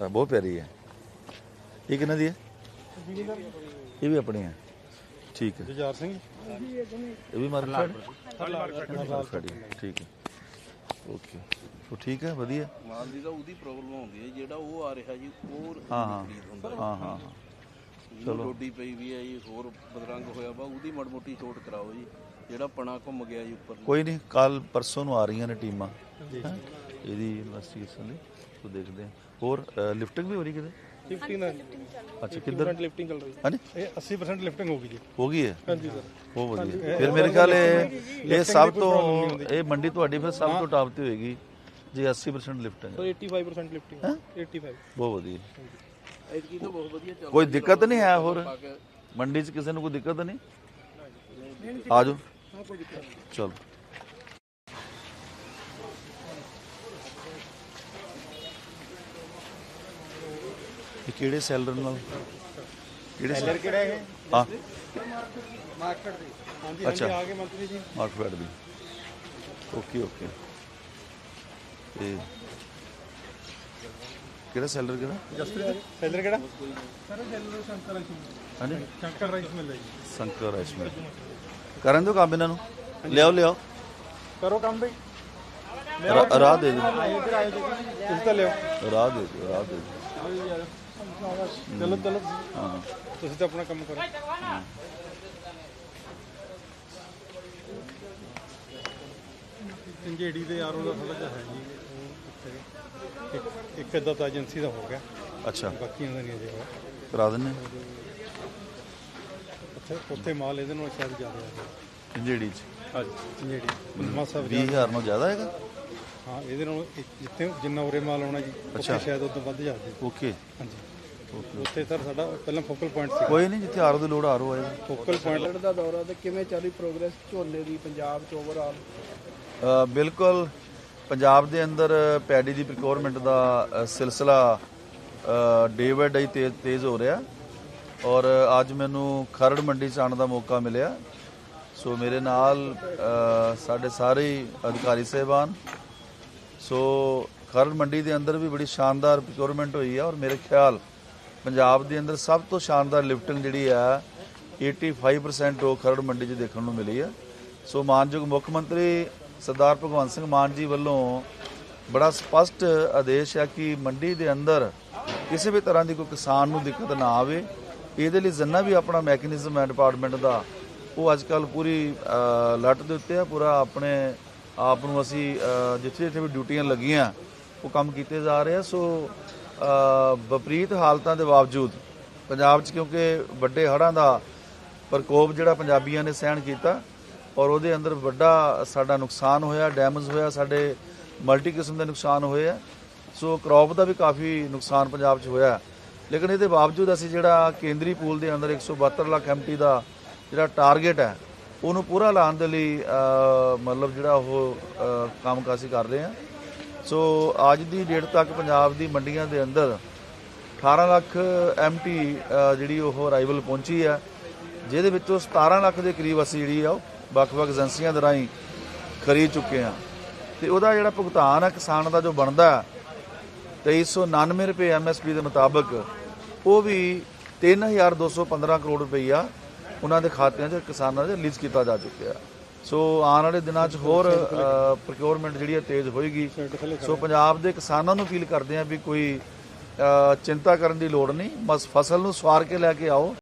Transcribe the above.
ਹਾਂ, ਬਹੁਤ ਪਿਆਰੀ ਹੈ। ਇਹ ਕਿਹਨਾਂ ਦੀ ਹੈ? ਇਹ ਵੀ ਆਪਣੀ ਹੈ। ਠੀਕ ਹੈ। ਜੁਝਾਰ ਸਿੰਘ। ਇਹ ਵੀ ਮਾਰਕੀਟ ਮਾਰਕੀਟ ਠੀਕ ਹੈ। ਓਕੇ। ਉਹ ਠੀਕ ਹੈ ਵਧੀਆ। ਮਾਲ ਦੀ ਤਾਂ ਉਹਦੀ ਪ੍ਰੋਬਲਮ ਆਉਂਦੀ ਹੈ ਜਿਹੜਾ ਉਹ ਆ ਰਿਹਾ ਜੀ ਉਹ ਹਾਂ ਹਾਂ ਹਾਂ ਹਾਂ। ਚਲੋ। ਡੋਡੀ ਪਈ ਵੀ ਹੈ ਜੀ ਹੋਰ ਬਦਰੰਗ ਹੋਇਆ ਵਾ ਉਹਦੀ ਮੜ ਮੋਟੀ ਛੋਟ ਕਰਾਓ ਜੀ। ਜਿਹੜਾ ਪਣਾ ਘੁੰਮ ਗਿਆ ਜੀ ਉੱਪਰ ਨੂੰ। ਕੋਈ ਨਹੀਂ ਕੱਲ ਪਰਸੋਂ ਨੂੰ ਆ ਰਹੀਆਂ ਨੇ ਟੀਮਾਂ। ਹੈਂ? ਇਹਦੀ ਇਨਵੈਸਟੀਗੇਸ਼ਨ ਲਈ ਤੋਂ ਦੇਖਦੇ ਹਾਂ ਹੋਰ ਲਿਫਟਿੰਗ ਵੀ ਹੋ ਰਹੀ ਕਿਤੇ? ਲਿਫਟਿੰਗ ਨਾਲ। ਅੱਛਾ ਕਿੱਧਰ? ਲਿਫਟਿੰਗ ਚੱਲ ਰਹੀ ਹਾਂਜੀ? ਇਹ 80% ਲਿਫਟਿੰਗ ਹੋ ਗਈ ਜੀ। ਹੋ ਗਈ ਹੈ? ਹਾਂਜੀ ਸਰ ਬਹੁਤ ਵਧੀਆ। ਫਿਰ ਮੇਰੇ ਖਿਆਲ ਇਹ ਇਹ ਸਭ ਤੋਂ ਇਹ ਮੰਡੀ ਤੁਹਾਡੀ ਫਿਰ ਸਭ ਤੋਂ ਟਾਪ ਤੇ ਹੋਏਗੀ ਜੇ 80% ਲਿਫਟ ਹੈ। 85% ਲਿਫਟਿੰਗ 85 ਬਹੁਤ ਵਧੀਆ। ਐਤਕੀ ਤਾਂ ਬਹੁਤ ਵਧੀਆ ਚੱਲ ਕੋਈ ਦਿੱਕਤ ਨਹੀਂ ਹੈ ਹੋਰ? ਮੰਡੀ 'ਚ ਕਿਸੇ ਨੂੰ ਕੋਈ ਦਿੱਕਤ ਨਹੀਂ? ਆ ਜਾਓ ਚਲੋ। ਇਹ ਕਿਹੜੇ ਸੈਲਰ ਨਾਲ? ਕਿਹੜੇ ਸੈਲਰ? ਕਿਹੜਾ ਇਹ? ਹਾਂ। ਮਾਰਕੀਟ ਦੀ। ਹਾਂਜੀ ਆ ਗਏ ਮੰਤਰੀ ਜੀ। ਮਾਰਕਫੈਟ ਦੀ। Okay okay. ਤੇ ਕਿਹੜਾ ਸੈਲਰ ਕਿਹੜਾ? ਜਸਪ੍ਰੀਤ ਸੈਲਰ ਕਿਹੜਾ? ਸਰ ਸੈਲਰ ਸ਼ੰਕਰ ਰਾਈਸ ਹਾਂਜੀ? ਸ਼ੰਕਰ ਰਾਈਸ ਮਿਲ ਜੀ। ਸੰਕਰ ਐਸ਼ਮਰ ਕਰਨ ਦਿਓ ਕੰਮ ਇਹਨਾਂ ਨੂੰ। ਲਿਆਓ ਲਿਆਓ। ਕਰੋ ਕੰਮ ਬਈ। ਰਾ- ਰਾਹ ਦੇ ਦਿਓ। ਇੱਧਰ ਆਇਓ ਜੀ ਤੁਸੀਂ ਤਾਂ ਲਿਓ ਰਾਹ ਦੇ ਦਿਓ ਰਾਹ ਦੇ ਦਿਓ। ਚਲੋ ਚਲੋ ਹਾਂ। ਤੁਸੀਂ ਤਾਂ ਆਪਣਾ ਕੰਮ ਕਰੋ। ਇੰਜੇੜੀ ਦੇ ਆਰਓ ਦਾ ਥੋੜਾ ਜਿਹਾ ਹੈ ਜੀ ਇੱਕ ਇੱਕ ਅੱਧਾ ਤਾਂ ਏਜੰਸੀ ਦਾ ਹੋ ਗਿਆ। ਅੱਛਾ। ਬਾਕੀਆਂ ਦਾ ਨਹੀਂ ਅਜੇ ਹੋਇਆ। ਕਰਾ ਦਿੰਨੇ ਉੱਥੇ ਉੱਥੇ ਮਾਲ ਇਹਦੇ ਨਾਲ ਸ਼ਾਇਦ ਜ਼ਿਆਦਾ ਹੈ। ਇੰਜੇੜੀ ਚ। ਹਾਂਜੀ ਇੰਜੇੜੀ ਮਾਸਾ 20000 ਨਾਲੋਂ ਜ਼ਿਆਦਾ ਹੈਗਾ? ਹਾਂ ਇਹਦੇ ਨਾਲ ਜਿੱਥੇ ਜਿੰਨਾ ਉਰੇ ਮਾਲ ਆਉਣਾ ਜੀ। ਉੱਥੇ ਸ਼ਾਇਦ ਉਦੋਂ ਵੱਧ ਜਾਵੇ ਓਕੇ। ਹਾਂਜੀ। ਉੱਥੇ ਸਰ ਸਾਡਾ ਪਹਿਲਾਂ ਫੋਕਲ ਪੁਆਇੰਟ ਸੀ ਕੋਈ ਨਹੀਂ ਜਿੱਥੇ ਆਰੋ ਦੀ ਲੋੜ ਆਰੋ ਆਏਗਾ ਫੋਕਲ ਪੁਆਇੰਟ ਦਾ ਦੌਰਾ ਤੇ ਕਿਵੇਂ ਚੱਲੀ ਪ੍ਰੋਗਰੈਸ ਝੋਨੇ ਦੀ ਪੰਜਾਬ ਚ ਓਵਰਆਲ ਅ, ਬਿਲਕੁਲ ਪੰਜਾਬ ਦੇ ਅੰਦਰ ਪੈਡੀ ਦੀ ਪ੍ਰੋਕਿਉਰਮੈਂਟ ਦਾ ਸਿਲਸਿਲਾ ਡੇ ਬਾਈ ਡੇ ਤੇਜ਼ ਹੋ ਰਿਹਾ। ਔਰ ਅੱਜ ਮੈਨੂੰ ਖਰੜ ਮੰਡੀ ਚ ਆਉਣ ਦਾ ਮੌਕਾ ਮਿਲਿਆ। ਸੋ ਮੇਰੇ ਨਾਲ ਸਾਡੇ ਸਾਰੇ ਹੀ ਅਧਿਕਾਰੀ ਸਹਿਬਾਨ। ਸੋ ਖਰੜ ਮੰਡੀ ਦੇ ਅੰਦਰ ਵੀ ਬੜੀ ਸ਼ਾਨਦਾਰ ਪ੍ਰੋਕਿਉਰਮੈਂਟ ਹੋਈ ਹੈ ਔਰ ਮੇਰੇ ਖਿਆਲ ਪੰਜਾਬ ਦੇ ਅੰਦਰ ਸਭ ਤੋਂ ਸ਼ਾਨਦਾਰ ਲਿਫਟਿੰਗ ਜਿਹੜੀ ਹੈ 85% ਉਹ ਖਰੜ ਮੰਡੀ 'ਚ ਦੇਖਣ ਨੂੰ ਮਿਲੀ ਹੈ ਸੋ ਮਾਨਯੋਗ ਮੁੱਖ ਮੰਤਰੀ ਸਰਦਾਰ ਭਗਵੰਤ ਸਿੰਘ ਮਾਨ ਜੀ ਵੱਲੋਂ ਬੜਾ ਸਪਸ਼ਟ ਆਦੇਸ਼ ਹੈ ਕਿ ਮੰਡੀ ਦੇ ਅੰਦਰ ਕਿਸੇ ਵੀ ਤਰ੍ਹਾਂ ਦੀ ਕੋਈ ਕਿਸਾਨ ਨੂੰ ਦਿੱਕਤ ਨਾ ਆਵੇ। ਇਹਦੇ ਲਈ ਜਿੰਨਾ ਵੀ ਆਪਣਾ ਮੈਕੈਨਿਜ਼ਮ ਹੈ ਡਿਪਾਰਟਮੈਂਟ ਦਾ ਉਹ ਅੱਜ ਕੱਲ ਪੂਰੀ ਅ, ਲੱਟ ਦੇ ਉੱਤੇ ਆ ਪੂਰਾ ਆਪਣੇ ਆਪ ਨੂੰ ਅਸੀਂ ਜਿੱਥੇ ਜਿੱਥੇ ਵੀ ਡਿਊਟੀਆਂ ਲੱਗੀਆਂ ਉਹ ਕੰਮ ਕੀਤੇ ਜਾ ਰਹੇ ਆ। ਸੋ ਵਿਪਰੀਤ ਹਾਲਤਾਂ ਦੇ ਬਾਵਜੂਦ ਪੰਜਾਬ 'ਚ ਕਿਉਂਕਿ ਵੱਡੇ ਹੜ੍ਹਾਂ ਦਾ ਪ੍ਰਕੋਪ ਜਿਹੜਾ ਪੰਜਾਬੀਆਂ ਨੇ ਸਹਿਣ ਕੀਤਾ ਔਰ ਉਹਦੇ ਅੰਦਰ ਵੱਡਾ ਸਾਡਾ ਨੁਕਸਾਨ ਹੋਇਆ ਡੈਮੇਜ ਹੋਇਆ ਸਾਡੇ ਮਲਟੀ ਕਿਸਮ ਦੇ ਨੁਕਸਾਨ ਹੋਏ ਆ। ਸੋ ਕ੍ਰੌਪ ਦਾ ਵੀ ਕਾਫੀ ਨੁਕਸਾਨ ਪੰਜਾਬ 'ਚ ਹੋਇਆ। ਲੇਕਿਨ ਇਹਦੇ ਬਾਵਜੂਦ ਅਸੀਂ ਜਿਹੜਾ ਕੇਂਦਰੀ ਪੂਲ ਦੇ ਅੰਦਰ 172 ਲੱਖ ਐਮਟੀ ਦਾ ਜਿਹੜਾ ਟਾਰਗੇਟ ਹੈ ਉਹਨੂੰ ਪੂਰਾ ਲਾਉਣ ਦੇ ਲਈ ਮਤਲਬ ਜਿਹੜਾ ਉਹ ਅ, ਕੰਮ ਕਾਸੀ ਕਰ ਰਹੇ ਆ ਸੋ ਅੱਜ ਦੀ ਡੇਟ ਤੱਕ ਪੰਜਾਬ ਦੀ ਮੰਡੀਆਂ ਦੇ ਅੰਦਰ 18 ਲੱਖ ਐਮਟੀ ਜਿਹੜੀ ਉਹ ਅਰਾਈਵਲ ਪਹੁੰਚੀ ਹੈ ਜਿਹਦੇ ਵਿੱਚੋਂ 17 ਲੱਖ ਦੇ ਕਰੀਬ ਅਸੀਂ ਜਿਹੜੀ ਆ ਉਹ ਵੱਖ-ਵੱਖ ਏਜੰਸੀਆਂ ਦੇ ਰਾਹੀਂ ਖਰੀਦ ਚੁੱਕੇ ਹਾਂ। ਤੇ ਉਹਦਾ ਜਿਹੜਾ ਭੁਗਤਾਨ ਆ ਕਿਸਾਨ ਦਾ ਜੋ ਬਣਦਾ ਹੈ 2399 ਰੁਪਏ ਐਮਐਸਪੀ ਦੇ ਮੁਤਾਬਕ, ਉਹ ਵੀ 3215 ਕਰੋੜ ਰੁਪਈਆ ਉਹਨਾਂ ਦੇ ਖਾਤਿਆਂ 'ਚ ਕਿਸਾਨਾਂ ਦੇ ਰਿਲੀਜ਼ ਕੀਤਾ ਜਾ ਚੁੱਕਿਆ। ਸੋ ਆਉਣ ਵਾਲੇ ਦਿਨਾਂ 'ਚ ਹੋਰ ਪ੍ਰੋਕਿਉਰਮੈਂਟ ਜਿਹੜੀ ਹੈ ਤੇਜ਼ ਹੋਏਗੀ। ਸੋ ਪੰਜਾਬ ਦੇ ਕਿਸਾਨਾਂ ਨੂੰ ਅਪੀਲ ਕਰਦੇ ਆ ਵੀ ਕੋਈ ਚਿੰਤਾ ਕਰਨ ਦੀ ਲੋੜ ਨਹੀਂ। ਬਸ ਫਸਲ ਨੂੰ ਸਵਾਰ ਕੇ ਲੈ ਕੇ ਆਓ।